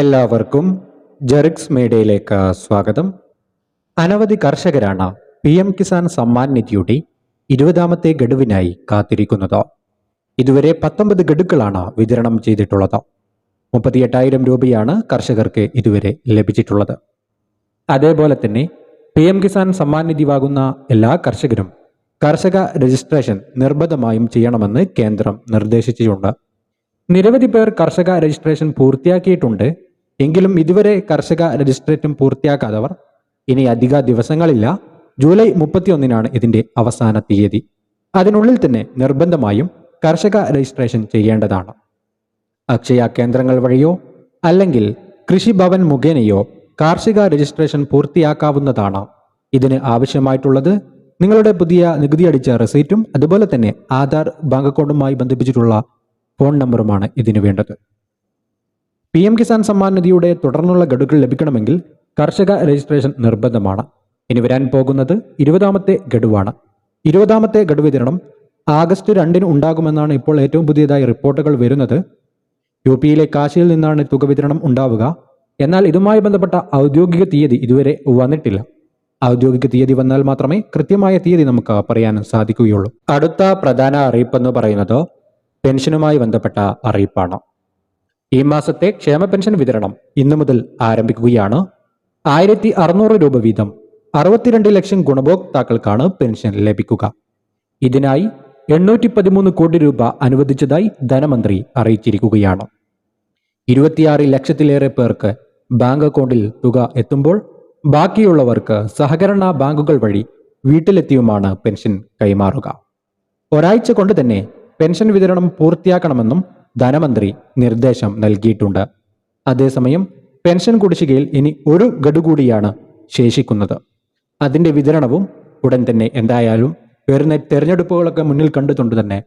എല്ലാവർക്കും ജെറിക്സ് മീഡിയയിലേക്ക് സ്വാഗതം. അനവധി കർഷകരാണ് പി എം കിസാൻ സമ്മാൻ നിധിയുടെ ഇരുപതാമത്തെ ഗഡുവിനായി കാത്തിരിക്കുന്നത്. ഇതുവരെ പത്തൊമ്പത് ഗഡുക്കളാണ് വിതരണം ചെയ്തിട്ടുള്ളത്. മുപ്പത്തി എട്ടായിരം രൂപയാണ് കർഷകർക്ക് ഇതുവരെ ലഭിച്ചിട്ടുള്ളത്. അതേപോലെ തന്നെ പി എം കിസാൻ സമ്മാൻ നിധി വാങ്ങുന്ന എല്ലാ കർഷകരും കർഷക രജിസ്ട്രേഷൻ നിർബന്ധമായും ചെയ്യണമെന്ന് കേന്ദ്രം നിർദ്ദേശിച്ചിട്ടുണ്ട്. നിരവധി പേർ കർഷക രജിസ്ട്രേഷൻ പൂർത്തിയാക്കിയിട്ടുണ്ട്. എങ്കിലും ഇതുവരെ കർഷക രജിസ്ട്രേറ്റും പൂർത്തിയാക്കാത്തവർ ഇനി അധിക ദിവസങ്ങളില്ല. ജൂലൈ മുപ്പത്തിയൊന്നിനാണ് ഇതിന്റെ അവസാന തീയതി. അതിനുള്ളിൽ തന്നെ നിർബന്ധമായും കർഷക രജിസ്ട്രേഷൻ ചെയ്യേണ്ടതാണ്. അക്ഷയ കേന്ദ്രങ്ങൾ വഴിയോ അല്ലെങ്കിൽ കൃഷിഭവൻ മുഖേനയോ കാർഷിക രജിസ്ട്രേഷൻ പൂർത്തിയാക്കാവുന്നതാണ്. ഇതിന് ആവശ്യമായിട്ടുള്ളത് നിങ്ങളുടെ പുതിയ നികുതി അടിച്ച റെസീറ്റും അതുപോലെ തന്നെ ആധാർ ബാങ്ക് അക്കൗണ്ടുമായി ബന്ധിപ്പിച്ചിട്ടുള്ള ഫോൺ നമ്പറുമാണ് ഇതിനു വേണ്ടത്. പി എം കിസാൻ സമ്മാൻ നിധിയുടെ തുടർന്നുള്ള ഗഡുക്കൾ ലഭിക്കണമെങ്കിൽ കർഷക രജിസ്ട്രേഷൻ നിർബന്ധമാണ്. ഇനി വരാൻ പോകുന്നത് ഇരുപതാമത്തെ ഗഡുവാണ്. ഇരുപതാമത്തെ ഗഡു വിതരണം ആഗസ്റ്റ് രണ്ടിന് ഉണ്ടാകുമെന്നാണ് ഇപ്പോൾ ഏറ്റവും പുതിയതായി റിപ്പോർട്ടുകൾ വരുന്നത്. യു പിയിലെ കാശിയിൽ നിന്നാണ് തുക വിതരണം ഉണ്ടാവുക. എന്നാൽ ഇതുമായി ബന്ധപ്പെട്ട ഔദ്യോഗിക തീയതി ഇതുവരെ വന്നിട്ടില്ല. ഔദ്യോഗിക തീയതി വന്നാൽ മാത്രമേ കൃത്യമായ തീയതി നമുക്ക് പറയാൻ സാധിക്കുകയുള്ളൂ. അടുത്ത പ്രധാന അറിയിപ്പ് എന്ന് പറയുന്നത് പെൻഷനുമായി ബന്ധപ്പെട്ട അറിയിപ്പാണ്. ഈ മാസത്തെ ക്ഷേമ പെൻഷൻ വിതരണം ഇന്നു മുതൽ ആരംഭിക്കുകയാണ്. ആയിരത്തി അറുന്നൂറ് രൂപ വീതം അറുപത്തിരണ്ട് ലക്ഷം ഗുണഭോക്താക്കൾക്കാണ് പെൻഷൻ ലഭിക്കുക. ഇതിനായി എണ്ണൂറ്റി പതിമൂന്ന് കോടി രൂപ അനുവദിച്ചതായി ധനമന്ത്രി അറിയിച്ചിരിക്കുകയാണ്. ഇരുപത്തിയാറ് ലക്ഷത്തിലേറെ പേർക്ക് ബാങ്ക് അക്കൗണ്ടിൽ തുക എത്തുമ്പോൾ ബാക്കിയുള്ളവർക്ക് സഹകരണ ബാങ്കുകൾ വഴി വീട്ടിലെത്തിയുമാണ് പെൻഷൻ കൈമാറുക. ഒരാഴ്ച കൊണ്ട് തന്നെ പെൻഷൻ വിതരണം പൂർത്തിയാക്കണമെന്നും ധനമന്ത്രി നിർദ്ദേശം നൽകിയിട്ടുണ്ട്. അതേസമയം പെൻഷൻ കുടിശ്ശികയിൽ ഇനി ഒരു ഗഡു കൂടിയാണ് ശേഷിക്കുന്നത്. അതിന്റെ വിതരണവും ഉടൻ തന്നെ എന്തായാലും വരുന്ന തെരഞ്ഞെടുപ്പുകളൊക്കെ മുന്നിൽ കണ്ടുകൊണ്ട് തന്നെ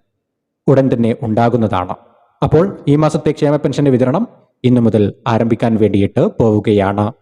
ഉടൻ തന്നെ ഉണ്ടാകുന്നതാണ്. അപ്പോൾ ഈ മാസത്തെ ക്ഷേമ പെൻഷന്റെ വിതരണം ഇന്നു മുതൽ ആരംഭിക്കാൻ വേണ്ടിയിട്ട് പോവുകയാണ്.